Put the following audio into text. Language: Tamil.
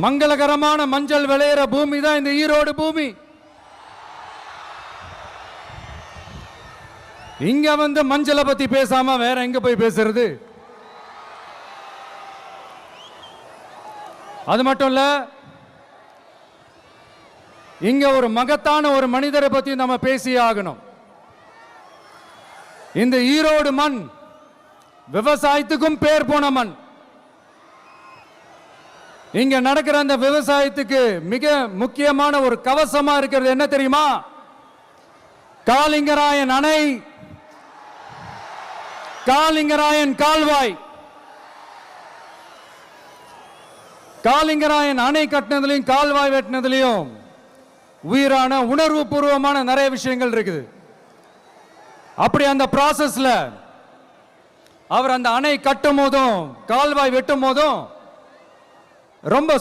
மங்களகரமான மஞ்சள் விளையிற பூமி தான் இந்த ஈரோடு பூமி. இங்க வந்து மஞ்சளை பத்தி பேசாம வேற எங்க போய் பேசுறது? அது மட்டும் இல்ல இங்க ஒரு மகத்தான ஒரு மனிதரை பத்தி நம்ம பேசியே ஆகணும். இந்த ஈரோடு மண் விவசாயத்துக்கும் பேர் போன மண். இங்க நடக்கிற அந்த விவசாயத்துக்கு மிக முக்கியமான ஒரு கவசமா இருக்கிறது என்ன தெரியுமா? காலிங்கராயன் அணை. காலிங்கராயன் கால்வாய். காலிங்கராயன் அணை கட்டினதுலையும் கால்வாய் வெட்டினதுலையும் உயிரான உணர்வு பூர்வமான நிறைய விஷயங்கள் இருக்குது. அப்படி அந்த ப்ராசஸ்ல அவர் அந்த அணை கட்டும் போதும் கால்வாய் வெட்டும் போதும் ரொம்ப